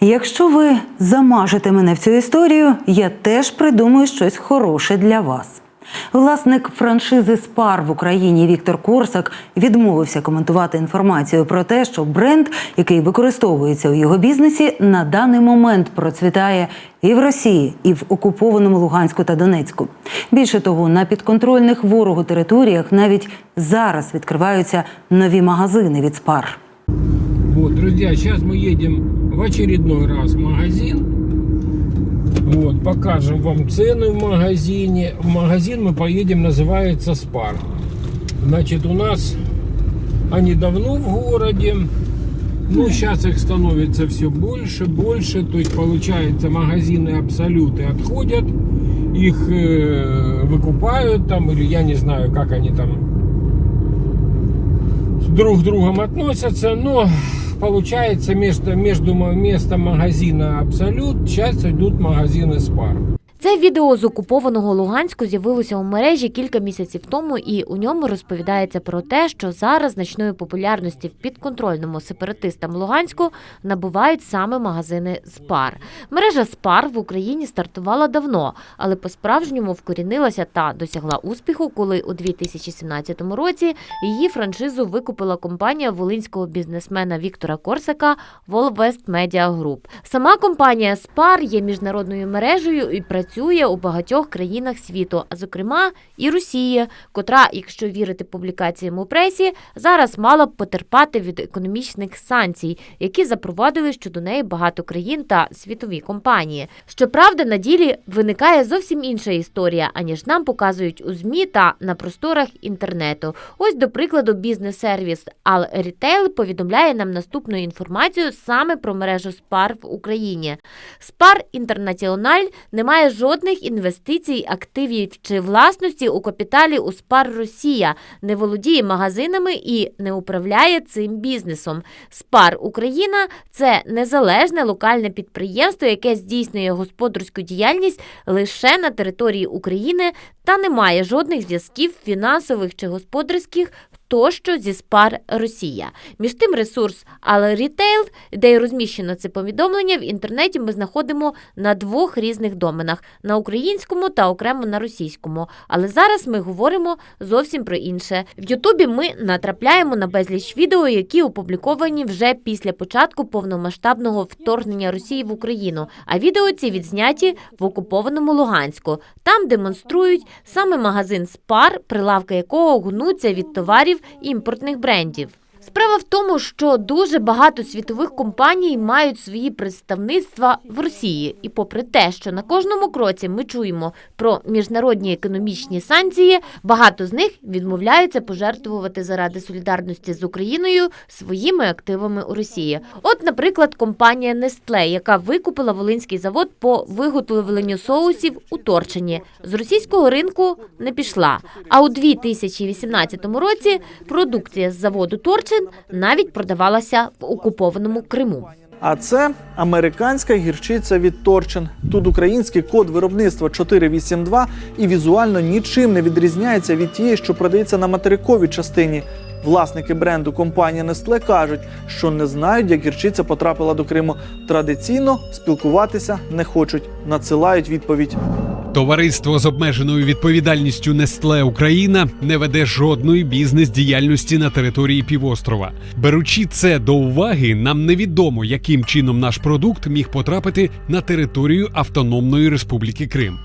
Якщо ви замажете мене в цю історію, я теж придумаю щось хороше для вас. Власник франшизи Спар в Україні Віктор Корсак відмовився коментувати інформацію про те, що бренд, який використовується у його бізнесі, на даний момент процвітає і в Росії, і в окупованому Луганську та Донецьку. Більше того, на підконтрольних ворогу територіях навіть зараз відкриваються нові магазини від Спар. Вот, друзья, сейчас мы едем в очередной раз в магазин. Вот, покажем вам цены в магазине. В магазин мы поедем, называется Спар. Значит, у нас они давно в городе. Ну, сейчас их становится все больше, больше. То есть, получается, магазины абсолюты отходят. Их э, выкупают там, или я не знаю, как они там друг к другом относятся, но получается между, между местом магазина Абсолют сейчас идут магазины Спар. Це відео з окупованого Луганську з'явилося у мережі кілька місяців тому, і у ньому розповідається про те, що зараз значної популярності в підконтрольному сепаратистам Луганську набувають саме магазини Спар. Мережа Спар в Україні стартувала давно, але по-справжньому вкорінилася та досягла успіху, коли у 2017 році її франшизу викупила компанія волинського бізнесмена Віктора Корсака Volvest Media Group. Сама компанія Спар є міжнародною мережею і працює у багатьох країнах світу, а зокрема і Росії, котра, якщо вірити публікаціям у пресі, зараз мала б потерпати від економічних санкцій, які запровадили щодо неї багато країн та світові компанії. Щоправда, на ділі виникає зовсім інша історія, аніж нам показують у змі та на просторах інтернету. Ось, до прикладу, бізнес-сервіс Retail повідомляє нам наступну інформацію саме про мережу Спар в Україні. Спар Інтернаціональ не має жодних інвестицій, активів чи власності у капіталі у Спар Росія, не володіє магазинами і не управляє цим бізнесом. Спар Україна це незалежне локальне підприємство, яке здійснює господарську діяльність лише на території України та не має жодних зв'язків фінансових чи господарських. Тощо зі спар Росія. Між тим ресурс Але Retail, де й розміщено це повідомлення, в інтернеті ми знаходимо на двох різних доменах на українському та окремо на російському. Але зараз ми говоримо зовсім про інше. В Ютубі ми натрапляємо на безліч відео, які опубліковані вже після початку повномасштабного вторгнення Росії в Україну. А відео ці відзняті в окупованому Луганську. Там демонструють саме магазин Спар, прилавки якого гнуться від товарів імпортних брендів. Справа в тому, що дуже багато світових компаній мають свої представництва в Росії, і попри те, що на кожному кроці ми чуємо про міжнародні економічні санкції, багато з них відмовляються пожертвувати заради солідарності з Україною своїми активами у Росії. От, наприклад, компанія Nestle, яка викупила волинський завод по виготовленню соусів у Торчині, з російського ринку не пішла. А у 2018 році продукція з заводу Торчин навіть продавалася в окупованому Криму. А це американська гірчиця від Торчин. Тут український код виробництва 482 і візуально нічим не відрізняється від тієї, що продається на материковій частині. Власники бренду компанії Nestle кажуть, що не знають, як гірчиця потрапила до Криму. Традиційно спілкуватися не хочуть, надсилають відповідь. Товариство з обмеженою відповідальністю Нестле Україна не веде жодної бізнес-діяльності на території півострова. Беручи це до уваги, нам невідомо, яким чином наш продукт міг потрапити на територію Автономної Республіки Крим.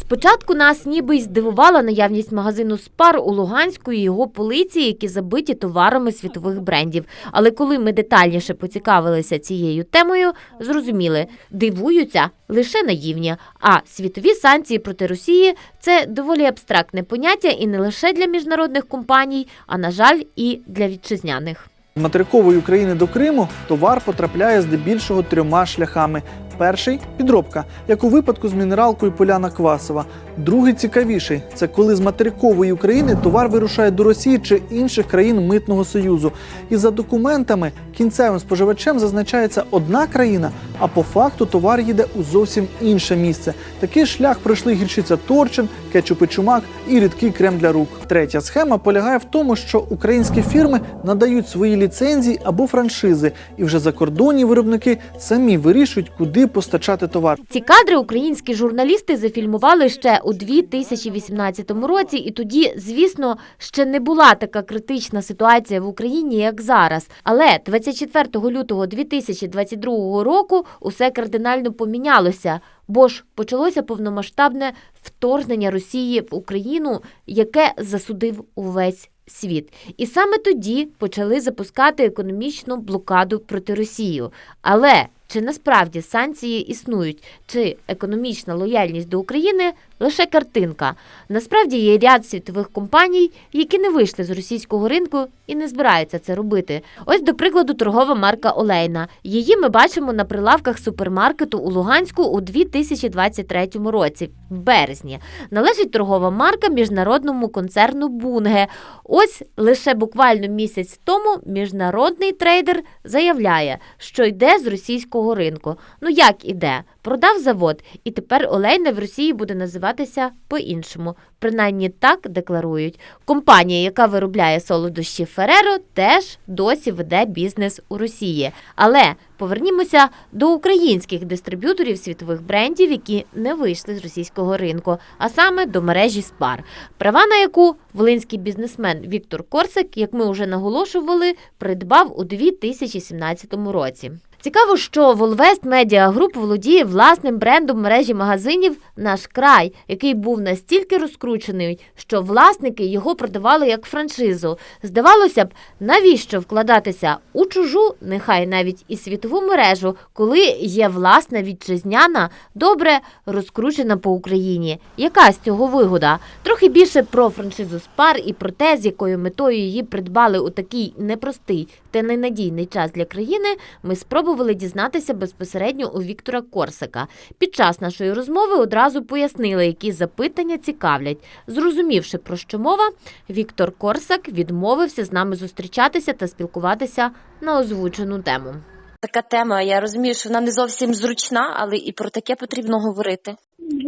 Спочатку нас ніби й здивувала наявність магазину Спар у Луганську і його полиці, які забиті товарами світових брендів. Але коли ми детальніше поцікавилися цією темою, зрозуміли, дивуються лише наївні. А світові санкції проти Росії це доволі абстрактне поняття і не лише для міжнародних компаній, а на жаль, і для вітчизняних. З материкової України до Криму товар потрапляє здебільшого трьома шляхами: Перший підробка, як у випадку з мінералкою Поляна Квасова. Другий цікавіший це коли з материкової України товар вирушає до Росії чи інших країн митного союзу. І за документами кінцевим споживачем зазначається одна країна, а по факту товар їде у зовсім інше місце. Такий шлях пройшли гірчиця Торчин, кетчуп і чумак і рідкий крем для рук. Третя схема полягає в тому, що українські фірми надають свої ліцензії або франшизи, і вже закордонні виробники самі вирішують, куди постачати товар. Ці кадри українські журналісти зафільмували ще у 2018 році, і тоді, звісно, ще не була така критична ситуація в Україні, як зараз. Але 24 лютого 2022 року усе кардинально помінялося, бо ж почалося повномасштабне вторгнення Росії в Україну, яке засудив увесь світ. І саме тоді почали запускати економічну блокаду проти Росії. Але чи насправді санкції існують, чи економічна лояльність до України лише картинка? Насправді є ряд світових компаній, які не вийшли з російського ринку і не збираються це робити. Ось, до прикладу, торгова марка Олейна. Її ми бачимо на прилавках супермаркету у Луганську у 2023 році, в березні. Належить торгова марка міжнародному концерну Бунге. Ось лише буквально місяць тому міжнародний трейдер заявляє, що йде з російського ринку. Ну як іде? Продав завод, і тепер олейна в Росії буде називатися по-іншому. Принаймні так декларують. Компанія, яка виробляє солодощі Фереро, теж досі веде бізнес у Росії. Але повернімося до українських дистриб'юторів світових брендів, які не вийшли з російського ринку, а саме до мережі Спар, права на яку волинський бізнесмен Віктор Корсак, як ми вже наголошували, придбав у 2017 році. Цікаво, що Волвест Media Group володіє власним брендом мережі магазинів Наш край, який був настільки розкручений, що власники його продавали як франшизу. Здавалося б, навіщо вкладатися у чужу, нехай навіть і світову мережу, коли є власна вітчизняна, добре розкручена по Україні. Яка з цього вигода? Трохи більше про франшизу Спар і про те, з якою метою її придбали у такий непростий та ненадійний час для країни, ми спробували дізнатися безпосередньо у Віктора Корсака. Під час нашої розмови одразу пояснили, які запитання цікавлять. Зрозумівши, про що мова, Віктор Корсак відмовився з нами зустрічатися та спілкуватися на озвучену тему. Така тема, я розумію, що вона не зовсім зручна, але і про таке потрібно говорити.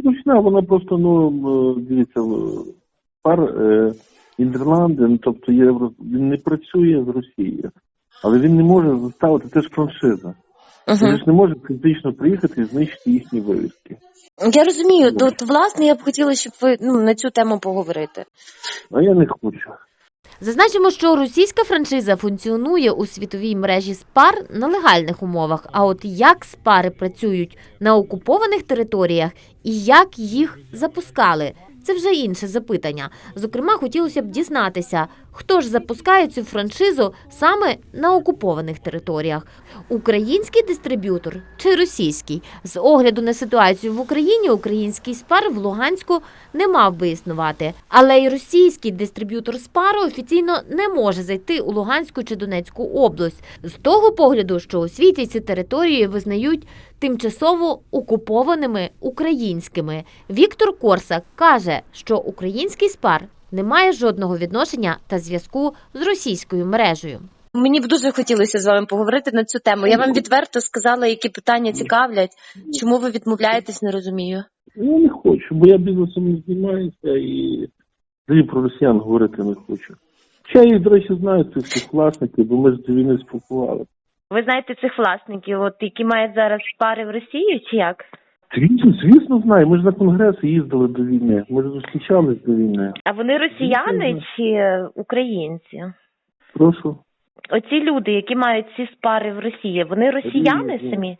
Зручна, вона просто, ну, дивіться, пар е, Нідерланди, ну, тобто є, роз- він не працює з Росією, але він не може заставити, це ж франшиза. Він Угу. ж не може фізично приїхати і знищити їхні вивіски. Я розумію, тут власне я б хотіла, щоб ви ну, на цю тему поговорити. А я не хочу. Зазначимо, що російська франшиза функціонує у світовій мережі спар на легальних умовах. А от як спари працюють на окупованих територіях і як їх запускали, це вже інше запитання. Зокрема, хотілося б дізнатися, хто ж запускає цю франшизу саме на окупованих територіях: український дистриб'ютор чи російський. З огляду на ситуацію в Україні, український спар в Луганську не мав би існувати. Але й російський дистриб'ютор спару офіційно не може зайти у Луганську чи Донецьку область з того погляду, що у світі ці території визнають тимчасово окупованими українськими. Віктор Корсак каже, що український спар не має жодного відношення та зв'язку з російською мережею. Мені б дуже хотілося з вами поговорити на цю тему. Я вам відверто сказала, які питання цікавлять. Чому ви відмовляєтесь, не розумію. Я не хочу, бо я бізнесом не займаюся і взагалі про росіян говорити не хочу. Хоча я їх, до речі, знаю цих всіх власників, бо ми ж до війни спілкувалися. Ви знаєте цих власників, от які мають зараз пари в Росії, чи як? Звісно, звісно, знаю. Ми ж на конгреси їздили до війни. Ми ж зустрічались до війни. А вони росіяни чи українці? Прошу. Оці люди, які мають ці спари в Росії, вони росіяни Різні. самі?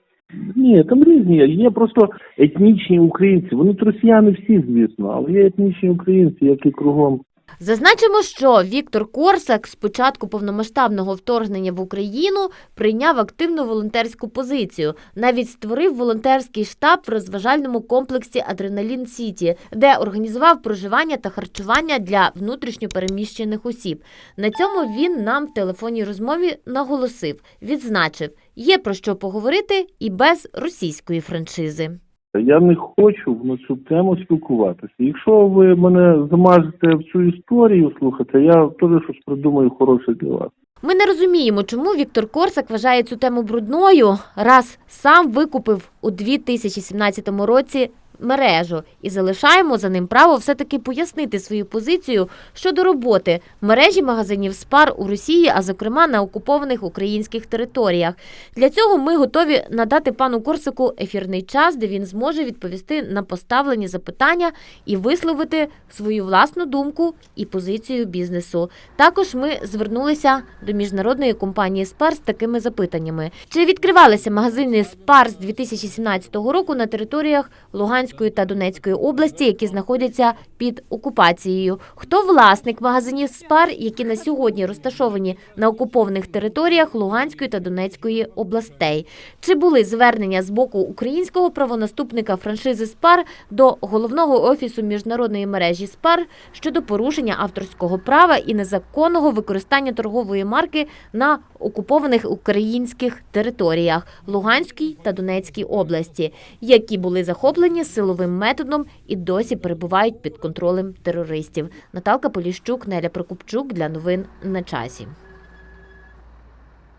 Ні, там різні. є. Просто етнічні українці. Вони росіяни всі, звісно, але є етнічні українці, як і кругом. Зазначимо, що Віктор Корсак з початку повномасштабного вторгнення в Україну прийняв активну волонтерську позицію. Навіть створив волонтерський штаб в розважальному комплексі Адреналін Сіті, де організував проживання та харчування для внутрішньопереміщених осіб. На цьому він нам в телефонній розмові наголосив, відзначив, є про що поговорити і без російської франшизи. Я не хочу на цю тему спілкуватися. Якщо ви мене замажете в цю історію, слухайте, я теж щось придумаю хороше для вас. Ми не розуміємо, чому Віктор Корсак вважає цю тему брудною, раз сам викупив у 2017 році мережу і залишаємо за ним право все-таки пояснити свою позицію щодо роботи мережі магазинів Спар у Росії, а зокрема на окупованих українських територіях. Для цього ми готові надати пану Корсаку ефірний час, де він зможе відповісти на поставлені запитання і висловити свою власну думку і позицію бізнесу. Також ми звернулися до міжнародної компанії Спар з такими запитаннями: чи відкривалися магазини Спар з 2017 року на територіях Луганської та Донецької області, які знаходяться під окупацією? Хто власник магазинів Спар, які на сьогодні розташовані на окупованих територіях Луганської та Донецької областей? Чи були звернення з боку українського правонаступника франшизи Спар до головного офісу міжнародної мережі Спар щодо порушення авторського права і незаконного використання торгової марки на окупованих українських територіях Луганській та Донецькій області, які були захоплені силовим методом і досі перебувають під контролем терористів. Наталка Поліщук, Неля Прокупчук для новин на часі.